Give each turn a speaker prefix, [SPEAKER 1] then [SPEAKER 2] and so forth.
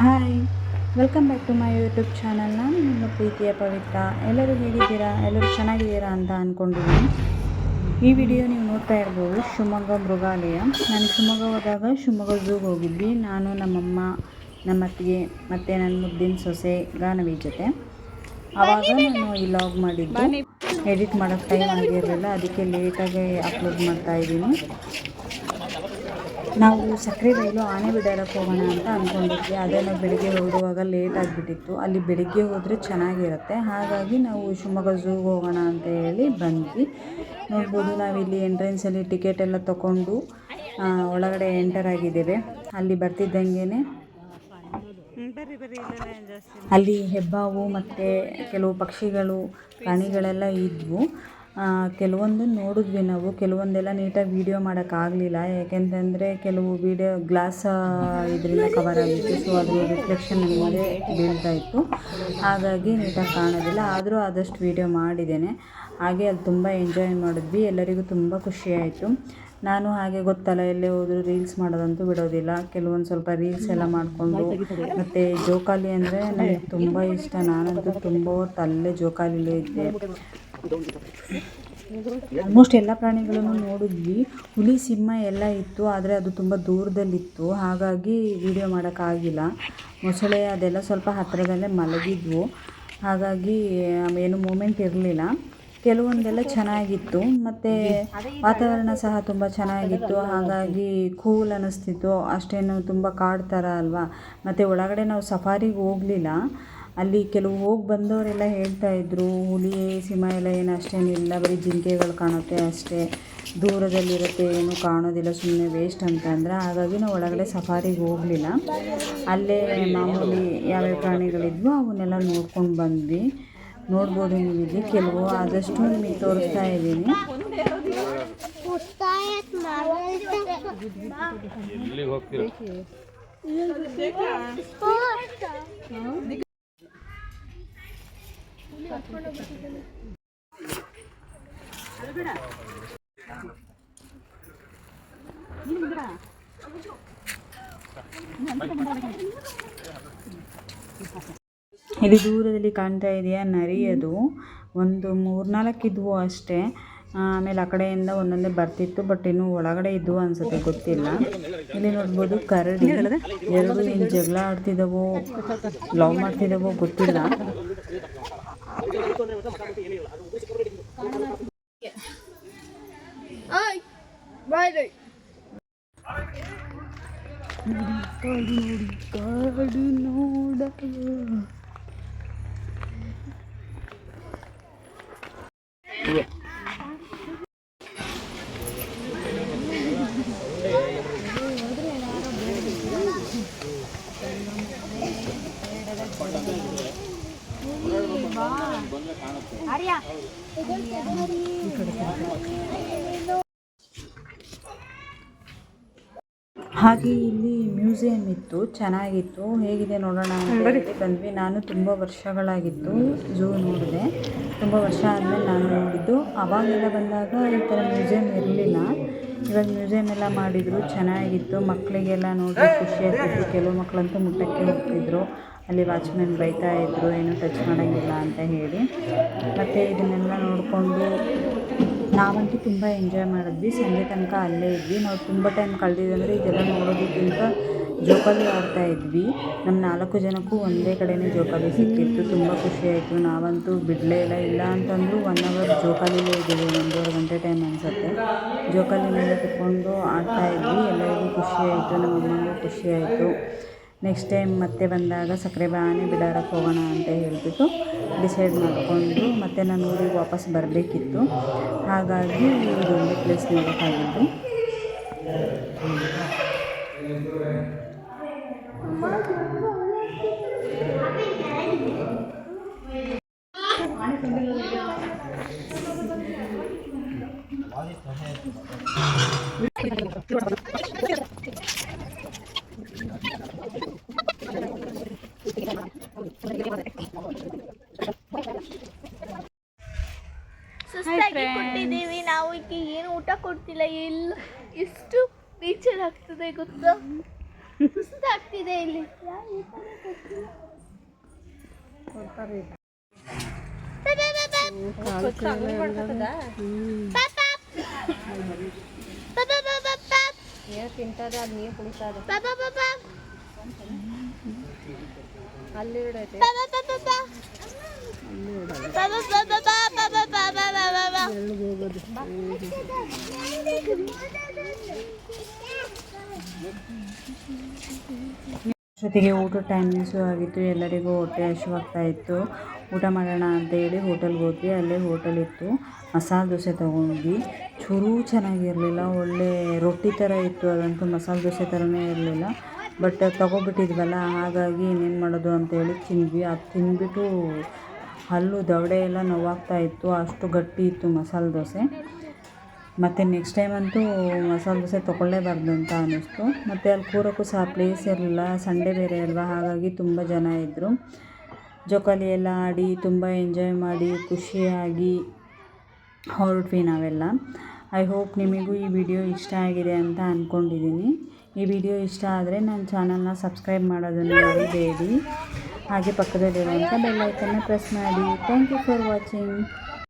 [SPEAKER 1] Hi welcome back to my YouTube channel ನಾನು ನಿಮ್ಮ ಪ್ರೀತಿಯ ಪವಿತ್ರ. ಎಲ್ಲರೂ ಹೇಗಿದ್ದೀರಾ? ಎಲ್ಲರೂ ಚೆನ್ನಾಗಿದ್ದೀರಾ ಅಂತ ಅಂದ್ಕೊಂಡಿದ್ದೀನಿ ಈ ವಿಡಿಯೋ ನೀವು ನೋಡ್ತಾ ಇರ್ಬೋದು ಶಿವಮೊಗ್ಗ ಮೃಗಾಲಯ. ನಾನು ಶಿವಮೊಗ್ಗ ಹೋದಾಗ ಶಿವಮೊಗ್ಗ ಝೂಗೆ ಹೋಗಿದ್ವಿ. ನಾನು ನಮ್ಮಮ್ಮ ನಮ್ಮ ಅತ್ತಿಗೆ ಮತ್ತು ನನ್ನ ಮುದ್ದಿನ ಸೊಸೆ ಗಾನವಿ ಜೊತೆ. ಆವಾಗ ನಾನು ಈ ಲಾಗ್ ಮಾಡಿದ್ದು ಎಡಿಟ್ ಮಾಡೋಕ್ಕೆ ಟೈಮ್ ಆಗಿರಲಿಲ್ಲ. ಅದಕ್ಕೆ ಲೇಟಾಗಿ ಅಪ್ಲೋಡ್ ಮಾಡ್ತಾ ಇದ್ದೀನಿ. ನಾವು ಸಕ್ಕರೆ ರೈಲು ಆನೆ ಬಿಡಾರಕ್ಕೆ ಹೋಗೋಣ ಅಂತ ಅಂದ್ಕೊಂಡಿದ್ವಿ ಅದೇ ನಾವು ಬೆಳಿಗ್ಗೆ ಹೊರಡುವಾಗ ಲೇಟ್ ಆಗಿಬಿಟ್ಟಿತ್ತು. ಅಲ್ಲಿ ಬೆಳಿಗ್ಗೆ ಹೋದರೆ ಚೆನ್ನಾಗಿರುತ್ತೆ. ಹಾಗಾಗಿ ನಾವು ಶಿವಮೊಗ್ಗ ಝೂಗೆ ಹೋಗೋಣ ಅಂತ ಹೇಳಿ ಬಂದ್ವಿ. ನೋಡ್ಬೋದು ನಾವಿಲ್ಲಿ ಎಂಟ್ರೆನ್ಸಲ್ಲಿ ಟಿಕೆಟ್ ಎಲ್ಲ ತಗೊಂಡು ಒಳಗಡೆ ಎಂಟರ್ ಆಗಿದ್ದೇವೆ. ಅಲ್ಲಿ ಬರ್ತಿದ್ದಂಗೆ ಅಲ್ಲಿ ಹೆಬ್ಬಾವು ಮತ್ತು ಕೆಲವು ಪಕ್ಷಿಗಳು, ಪ್ರಾಣಿಗಳೆಲ್ಲ ಇದ್ವು. ಕೆಲವೊಂದು ನೋಡಿದ್ವಿ ನಾವು. ಕೆಲವೊಂದೆಲ್ಲ ನೀಟಾಗಿ ವೀಡಿಯೋ ಮಾಡೋಕ್ಕಾಗಲಿಲ್ಲ. ಯಾಕೆಂತಂದರೆ ಕೆಲವು ವೀಡಿಯೋ ಗ್ಲಾಸ್ ಇದರಿಂದ ಕವರ್ ಆಗಿತ್ತು. ಸೊ ಅದು ರಿಫ್ಲೆಕ್ಷನ್ ಮೇಲೆ ಬೀಳ್ತಾ ಇತ್ತು. ಹಾಗಾಗಿ ನೀಟಾಗಿ ಕಾಣೋದಿಲ್ಲ. ಆದರೂ ಆದಷ್ಟು ವೀಡಿಯೋ ಮಾಡಿದ್ದೇನೆ. ಹಾಗೆ ಅಲ್ಲಿ ತುಂಬ ಎಂಜಾಯ್ ಮಾಡಿದ್ವಿ. ಎಲ್ಲರಿಗೂ ತುಂಬ ಖುಷಿ ಆಯಿತು. ನಾನು ಹಾಗೆ ಗೊತ್ತಲ್ಲ, ಎಲ್ಲೇ ಹೋದರೂ ರೀಲ್ಸ್ ಮಾಡೋದಂತೂ ಬಿಡೋದಿಲ್ಲ. ಕೆಲವೊಂದು ಸ್ವಲ್ಪ ರೀಲ್ಸ್ ಎಲ್ಲ ಮಾಡಿಕೊಂಡು ಮತ್ತು ಜೋಕಾಲಿ ಅಂದರೆ ನನಗೆ ತುಂಬ ಇಷ್ಟ. ನಾನಂತೂ ತುಂಬ ಹೊತ್ತು ಅಲ್ಲೇ ಜೋಕಾಲಿಲೇ ಇದ್ದೆ. ಆಲ್ಮೋಸ್ಟ್ ಎಲ್ಲ ಪ್ರಾಣಿಗಳನ್ನು ನೋಡಿದ್ವಿ. ಹುಲಿ, ಸಿಂಹ ಎಲ್ಲ ಇತ್ತು, ಆದರೆ ಅದು ತುಂಬ ದೂರದಲ್ಲಿತ್ತು. ಹಾಗಾಗಿ ವಿಡಿಯೋ ಮಾಡೋಕ್ಕಾಗಿಲ್ಲ ಮೊಸಳೆ ಅದೆಲ್ಲ ಸ್ವಲ್ಪ ಹತ್ತಿರದಲ್ಲೇ ಮಲಗಿದ್ವು. ಹಾಗಾಗಿ ಏನು ಮೂಮೆಂಟ್ ಇರಲಿಲ್ಲ. ಕೆಲವೊಂದೆಲ್ಲ ಚೆನ್ನಾಗಿತ್ತು. ಮತ್ತು ವಾತಾವರಣ ಸಹ ತುಂಬ ಚೆನ್ನಾಗಿತ್ತು. ಹಾಗಾಗಿ ಕೂಲ್ ಅನ್ನಿಸ್ತಿತ್ತು ಅಷ್ಟೇನು ತುಂಬ ಕಾಡು ಥರ ಅಲ್ವಾ? ಮತ್ತು ಒಳಗಡೆ ನಾವು ಸಫಾರಿಗೆ ಹೋಗಲಿಲ್ಲ. ಅಲ್ಲಿ ಕೆಲವು ಹೋಗಿ ಬಂದವರೆಲ್ಲ ಹೇಳ್ತಾ ಇದ್ರು ಹುಲಿ ಸಿಂಹ ಎಲ್ಲ ಏನು ಅಷ್ಟೇನಿಲ್ಲ ಬರೀ ಜಿಂಕೆಗಳು ಕಾಣುತ್ತೆ ಅಷ್ಟೇ ದೂರದಲ್ಲಿರುತ್ತೆ ಏನು ಕಾಣೋದಿಲ್ಲ ಸುಮ್ಮನೆ ವೇಸ್ಟ್ ಅಂತ ಅಂದ್ರೆ ಹಾಗಾಗಿ ನಾವು ಒಳಗಡೆ ಸಫಾರಿಗೆ ಹೋಗಲಿಲ್ಲ. ಅಲ್ಲೇ ಮಾಮೂಲಿ ಯಾವ್ಯಾವ ಪ್ರಾಣಿಗಳಿದ್ವೋ ಅವನ್ನೆಲ್ಲ ನೋಡ್ಕೊಂಡು ಬಂದ್ವಿ. ನೋಡ್ಬೋದು ನೀವು ಇಲ್ಲಿ ಕೆಲವು ಆದಷ್ಟು ನಿಮಗೆ ತೋರಿಸ್ತಾ ಇದ್ದೀನಿ.
[SPEAKER 2] ಎಲ್ಲಿಗೆ ಹೋಗ್ತೀರಾ?
[SPEAKER 1] ಇಲ್ಲಿ ದೂರದಲ್ಲಿ ಕಾಣ್ತಾ ಇದೆಯಾ? ನರಿ ಅದು ಒಂದು ಮೂರ್ನಾಲ್ಕು ಇದ್ವು ಅಷ್ಟೇ. ಆಮೇಲೆ ಆ ಕಡೆಯಿಂದ ಒಂದೊಂದೇ ಬರ್ತಿತ್ತು, ಬಟ್ ಇನ್ನು ಒಳಗಡೆ ಇದ್ವು ಅನ್ಸುತ್ತೆ, ಗೊತ್ತಿಲ್ಲ. ಇಲ್ಲಿ ನೋಡ್ಬೋದು ಕರಡಿ. ಎರಡು ಜಗಳ ಆಡ್ತಿದ್ದಾವೋ, ಲವ್ ಮಾಡ್ತಿದ್ದಾವೋ, ಗೊತ್ತಿಲ್ಲ. ಕಾಡು ನೋಡಿ ಕಾಡು ನೋಡ ಹಾಗೆ ಇಲ್ಲಿ ಮ್ಯೂಸಿಯಂ ಇತ್ತು ಚೆನ್ನಾಗಿತ್ತು. ಹೇಗಿದೆ ನೋಡೋಣ ಅಂತ ಹೇಳಿ ಬಂದ್ವಿ. ನಾನು ತುಂಬ ವರ್ಷಗಳಾಗಿತ್ತು ಝೂ ನೋಡಿದೆ. ತುಂಬ ವರ್ಷ ಆದಮೇಲೆ ನಾನು ನೋಡಿದ್ದು. ಅವಾಗೆಲ್ಲ ಬಂದಾಗ ಈ ಥರ ಮ್ಯೂಸಿಯಂ ಇರಲಿಲ್ಲ. ಇವಾಗ ಮ್ಯೂಸಿಯಂ ಎಲ್ಲ ಮಾಡಿದರು ಚೆನ್ನಾಗಿತ್ತು. ಮಕ್ಕಳಿಗೆಲ್ಲ ನೋಡಿ ಖುಷಿ ಆಗ್ತಿತ್ತು. ಕೆಲವು ಮಕ್ಕಳಂತೂ ಮುಟ್ಟಕ್ಕೆ ಹೋಗ್ತಿದ್ರು. ಅಲ್ಲಿ ವಾಚ್ಮೆನ್ ಬೈತಾ ಇದ್ದರು ಏನು ಟಚ್ ಮಾಡೋಂಗಿಲ್ಲ ಅಂತ ಹೇಳಿ. ಮತ್ತು ಇದನ್ನೆಲ್ಲ ನೋಡಿಕೊಂಡು ನಾವಂತೂ ತುಂಬ ಎಂಜಾಯ್ ಮಾಡಿದ್ವಿ. ಸಂಜೆ ತನಕ ಅಲ್ಲೇ ಇದ್ವಿ. ನಾವು ತುಂಬ ಟೈಮ್ ಕಳೆದಿದ್ದಂದರೆ ಇದೆಲ್ಲ ನೋಡೋದಕ್ಕಿಂತ ಜೋಕಾಲಿ ಆಡ್ತಾ ಇದ್ವಿ. ನಮ್ಮ ನಾಲ್ಕು ಜನಕ್ಕೂ ಒಂದೇ ಕಡೆನೇ ಜೋಕಾಲಿ ಸಿಕ್ಕಿತ್ತು. ತುಂಬ ಖುಷಿಯಾಯಿತು ನಾವಂತೂ ಬಿಡಲೇ ಇಲ್ಲ. ಇಲ್ಲ ಅಂತಂದರೂ ಒನ್ ಅವರ್ ಜೋಕಾಲಿಲೇ ಇದ್ದೀವಿ. ಒಂದೂವರೆ ಗಂಟೆ ಟೈಮ್ ಅನಿಸುತ್ತೆ. ಜೋಕಾಲಿ ಮೇಲೆ ಕುತ್ಕೊಂಡು ಆಡ್ತಾ ಇದ್ವಿ. ಎಲ್ಲರಿಗೂ ಖುಷಿಯಾಯಿತು ನಮ್ಮ ಅಮ್ಮನಿಗೂ ಖುಷಿಯಾಯಿತು ನೆಕ್ಸ್ಟ್ ಟೈಮ್ ಮತ್ತೆ ಬಂದಾಗ ಸಕ್ಕರೆ ಬಾನೆ ಬಿಡಾರಕ್ಕೆ ಹೋಗೋಣ ಅಂತ ಹೇಳಿಬಿಟ್ಟು ಡಿಸೈಡ್ ಮಾಡಿಕೊಂಡು ಮತ್ತೆ ನಾನು ಊರಿಗೆ ವಾಪಸ್ ಬರಬೇಕಿತ್ತು. ಹಾಗಾಗಿ ಇದೊಂದು ಪ್ಲೇಸ್ ನೋಡೋಕ್ಕಾಗಿದ್ದು
[SPEAKER 3] ಸುಸ್ತಾಗಿ ಕೊಟ್ಟಿದ್ದೀವಿ. ನಾವು ಈಕೆ ಏನು ಊಟ ಕೊಡ್ತಿಲ್ಲ ಎಲ್ಲ ಎಷ್ಟು ಬೇಜಾರಾಗ್ತದೆ ಗೊತ್ತಾ? ಸುಸ್ತಾಗ್ತಿದೆ ಇಲ್ಲಿ.
[SPEAKER 1] ಜೊತೆಗೆ ಊಟ ಟೈಮಿಂಗ್ಸು ಆಗಿತ್ತು. ಎಲ್ಲರಿಗೂ ಹೊಟ್ಟೆ ಹಸಿವಾಗ್ತಾ ಇತ್ತು. ಊಟ ಮಾಡೋಣ ಅಂತ ಹೇಳಿ ಹೋಟೆಲ್ಗೆ ಹೋದ್ವಿ. ಅಲ್ಲೇ ಹೋಟೆಲ್ ಇತ್ತು. ಮಸಾಲೆ ದೋಸೆ ತೊಗೊಂಡ್ವಿ. ಚೂರೂ ಚೆನ್ನಾಗಿರಲಿಲ್ಲ. ಒಳ್ಳೆ ರೊಟ್ಟಿ ಥರ ಇತ್ತು. ಅದಂತೂ ಮಸಾಲೆ ದೋಸೆ ಥರನೇ ಇರಲಿಲ್ಲ. ಬಟ್ ತಗೋಬಿಟ್ಟಿದ್ವಲ್ಲ, ಹಾಗಾಗಿ ಇನ್ನೇನು ಮಾಡೋದು ಅಂತೇಳಿ ತಿಂದ್ವಿ. ಅದು ತಿಂದ್ಬಿಟ್ಟು ಹಲ್ಲು ದವಡೆ ಎಲ್ಲ ನೋವಾಗ್ತಾ ಇತ್ತು. ಅಷ್ಟು ಗಟ್ಟಿ ಇತ್ತು ಮಸಾಲೆ ದೋಸೆ. ಮತ್ತು ನೆಕ್ಸ್ಟ್ ಟೈಮ್ ಅಂತೂ ಮಸಾಲೆ ದೋಸೆ ತೊಗೊಳ್ಳೇಬಾರ್ದು ಅಂತ ಅನ್ನಿಸ್ತು. ಮತ್ತು ಅಲ್ಲಿ ಕೂರೋಕ್ಕೂ ಸಹ ಪ್ಲೇಸ್ ಇರಲಿಲ್ಲ. ಸಂಡೇ ಬೇರೆ ಅಲ್ವಾ? ಹಾಗಾಗಿ ತುಂಬ ಜನ ಇದ್ದರು ಜೋಕಾಲಿ ಎಲ್ಲ ಆಡಿ ತುಂಬ ಎಂಜಾಯ್ ಮಾಡಿ ಖುಷಿಯಾಗಿ ಹೊರಟ್ವಿ ನಾವೆಲ್ಲ. ಐ ಹೋಪ್ ನಿಮಗೂ ಈ ವಿಡಿಯೋ ಇಷ್ಟ ಆಗಿದೆ ಅಂತ ಅಂದ್ಕೊಂಡಿದ್ದೀನಿ ಈ ವಿಡಿಯೋ ಇಷ್ಟ ಆದರೆ ನನ್ನ ಚಾನಲ್ನ ಸಬ್ಸ್ಕ್ರೈಬ್ ಮಾಡೋದನ್ನು ಮರಿಬೇಡಿ. ಹಾಗೆ ಪಕ್ಕದಲ್ಲಿರುವಂಥ ಬೆಲ್ಲೈಕನ್ನ ಪ್ರೆಸ್ ಮಾಡಿ. Thank you for watching